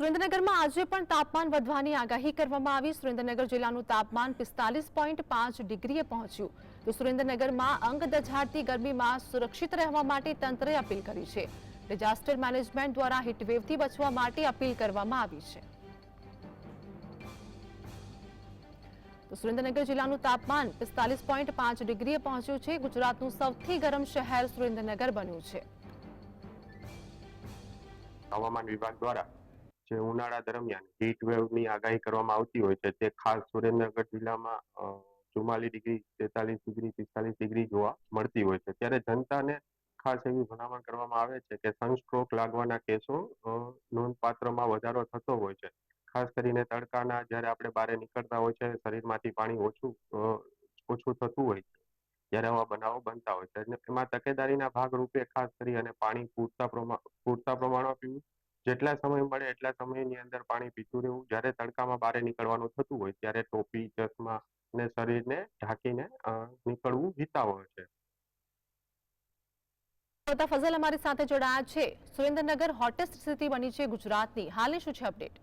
સુરેન્દ્રનગરમાં આજે પણ તાપમાન વધવાની આગાહી કરવામાં આવી. સુરેન્દ્રનગર જિલ્લાનું તાપમાન પિસ્તાલીસ પોઈન્ટ પાંચ ડિગ્રીએ પહોંચ્યું. તો સુરેન્દ્રનગરમાં અંગ ગરમીમાં સુરક્ષિત રહેવા માટે તંત્રે અપીલ કરી છે. ડિઝાસ્ટર મેનેજમેન્ટ દ્વારા હીટવેવથી બચવા માટે અપીલ કરવામાં આવી છે. તો સુરેન્દ્રનગર જિલ્લાનું તાપમાન પિસ્તાલીસ પોઈન્ટ પાંચ ડિગ્રીએ પહોંચ્યું છે. ગુજરાતનું સૌથી ગરમ શહેર સુરેન્દ્રનગર બન્યું છે. હવામાન વિભાગ દ્વારા જે ઉનાળા દરમિયાન હીટ વેવની આગાહી કરવામાં આવતી હોય છે, તે ખાસ સુરેન્દ્રનગર જિલ્લામાં ચુમ્માલીસ ડિગ્રી, તેતાલીસ ડિગ્રી, પિસ્તાલીસ ડિગ્રી જોવા મળતી હોય છે. ત્યારે જનતાને ખાસ એવી ભલામણ કરવામાં આવે છે કે સનસ્ટ્રોક લાગવાના કેસો નોંધપાત્રમાં વધારો થતો હોય છે. ખાસ કરીને તડકાના જ્યારે આપણે બહાર નીકળતા હોય છે, શરીરમાંથી પાણી ઓછું ઓછું થતું હોય છે જ્યારે આવા બનાવો બનતા હોય છે. અને એમાં તકેદારીના ભાગરૂપે ખાસ કરી અને પાણી પૂરતા પ્રમાણ પૂરતા પ્રમાણમાં પીવું જેટલા સમય મળે એટલા સમયની અંદર પાણી પીતું રહેવું. જ્યારે તડકામાં બહાર નીકળવાનું થતું હોય, ત્યારે ટોપી, ચશ્મા ને શરીરને ઢાંકીને નીકળવું હિતાવહ છે. ફઝલ અમારી સાથે જોડાયા છે. સુરેન્દ્રનગર હોટેસ્ટ સ્થિતિ બની છે ગુજરાતની. હાલની શું છે અપડેટ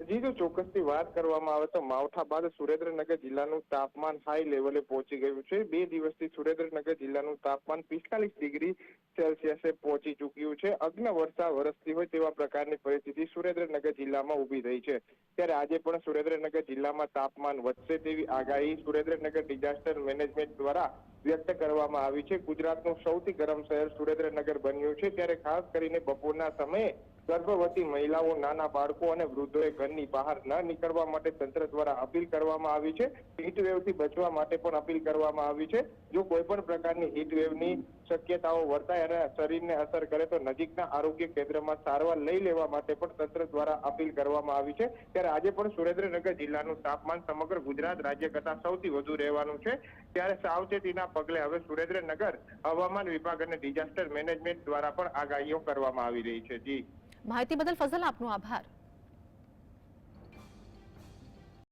જી, જો ચોક્કસથી વાત કરવામાં આવે તો માવઠા બાદ સુરેન્દ્રનગર જિલ્લાનું તાપમાન હાઈ લેવલે પહોંચી ગયું છે. બે દિવસથી સુરેન્દ્રનગર જિલ્લાનું તાપમાન પિસ્તાલીસ ડિગ્રી સેલ્સિયસે પહોંચી ચૂક્યું છે. અગ્ન વર્ષા વરસતી હોય તેવા પ્રકારની પરિસ્થિતિ સુરેન્દ્રનગર જિલ્લામાં ઊભી થઈ છે. ત્યારે આજે પણ સુરેન્દ્રનગર જિલ્લામાં તાપમાન વધશે તેવી આગાહી સુરેન્દ્રનગર ડિઝાસ્ટર મેનેજમેન્ટ દ્વારા વ્યક્ત કરવામાં આવી છે. ગુજરાતનું સૌથી ગરમ શહેર સુરેન્દ્રનગર બન્યું છે. ત્યારે ખાસ કરીને બપોરના સમયે ગર્ભવતી મહિલાઓ, નાના બાળકો અને વૃદ્ધોએ ઘરની બહાર ન નીકળવા માટે તંત્ર દ્વારા અપીલ કરવામાં આવી છે. હીટ બચવા માટે પણ અપીલ કરવામાં આવી છે. જો કોઈ પણ પ્રકારની હીટ શક્યતાઓ વર્તાય અને શરીરને અસર કરે તો નજીકના આરોગ્ય કેન્દ્રમાં સારવાર લઈ લેવા માટે પણ તંત્ર દ્વારા અપીલ કરવામાં આવી છે. ત્યારે આજે પણ સુરેન્દ્રનગર જિલ્લાનું તાપમાન સમગ્ર ગુજરાત રાજ્ય કરતા સૌથી વધુ રહેવાનું છે. ત્યારે સાવચેતીના પગલે હવે સુરેન્દ્રનગર હવામાન વિભાગ અને ડિઝાસ્ટર મેનેજમેન્ટ દ્વારા પણ આગાહીઓ કરવામાં આવી રહી છે. જી. માહિતી બદલ ફઝલ આપનો આભાર.